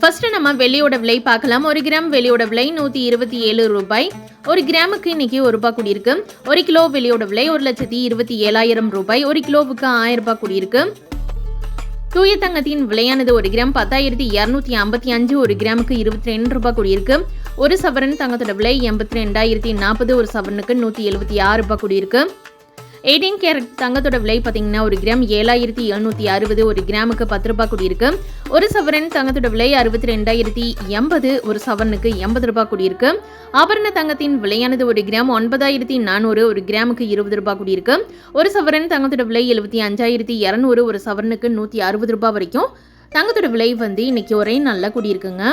First நம்ம வெள்ளியோட விலை பார்க்கலாம். ஒரு கிராம் வெள்ளியோட விலை நூற்றி இருபத்தி ஏழு ரூபாய். ஒரு கிராமுக்கு இன்னைக்கு ஒரு ரூபாய் கூடியிருக்கு. ஒரு கிலோ வெள்ளியோட விலை ஒரு லட்சத்தி இருபத்தி ஏழாயிரம் ரூபாய். ஒரு கிலோவுக்கு ஆயிரம் ரூபாய் கூடியிருக்கு. தூய தங்கத்தின் விலையானது ஒரு கிராம் பத்தாயிரத்தி இரநூத்தி ஐம்பத்தி அஞ்சு ஒரு கிராமுக்கு இருபத்தி ரெண்டு ரூபாய் கூடியிருக்கு. ஒரு சவரன் தங்கத்தோட விலை எண்பத்தி ரெண்டாயிரத்தி நாற்பது ஒரு சவரனுக்கு நூற்றி எழுபத்தி ஆறு ரூபாய் கூடியிருக்கு. எயிட்டீன் கேரட் தங்கத்தோட விலை பார்த்தீங்கன்னா ஒரு கிராம் ஏழாயிரத்தி எழுநூற்றி அறுபது ஒரு கிராமுக்கு பத்து ரூபாய் கூடியிருக்கு. ஒரு சவரன் தங்கத்தோட விலை அறுபத்தி ரெண்டாயிரத்தி எண்பது ஒரு சவரனுக்கு எண்பது ரூபாய் கூடியிருக்கு. ஆபரண தங்கத்தின் விலையானது ஒரு கிராம் ஒன்பதாயிரத்தி நானூறு ஒரு கிராமுக்கு இருபது ரூபாய் கூடியிருக்கு. ஒரு சவரன் தங்கத்தோட விலை எழுபத்தி அஞ்சாயிரத்தி இரநூறு ஒரு சவரனுக்கு நூற்றி அறுபது ரூபாய் வரைக்கும். தங்கத்தோட விலை வந்து இன்னைக்கு ஒரே நல்லா கூடியிருக்குங்க.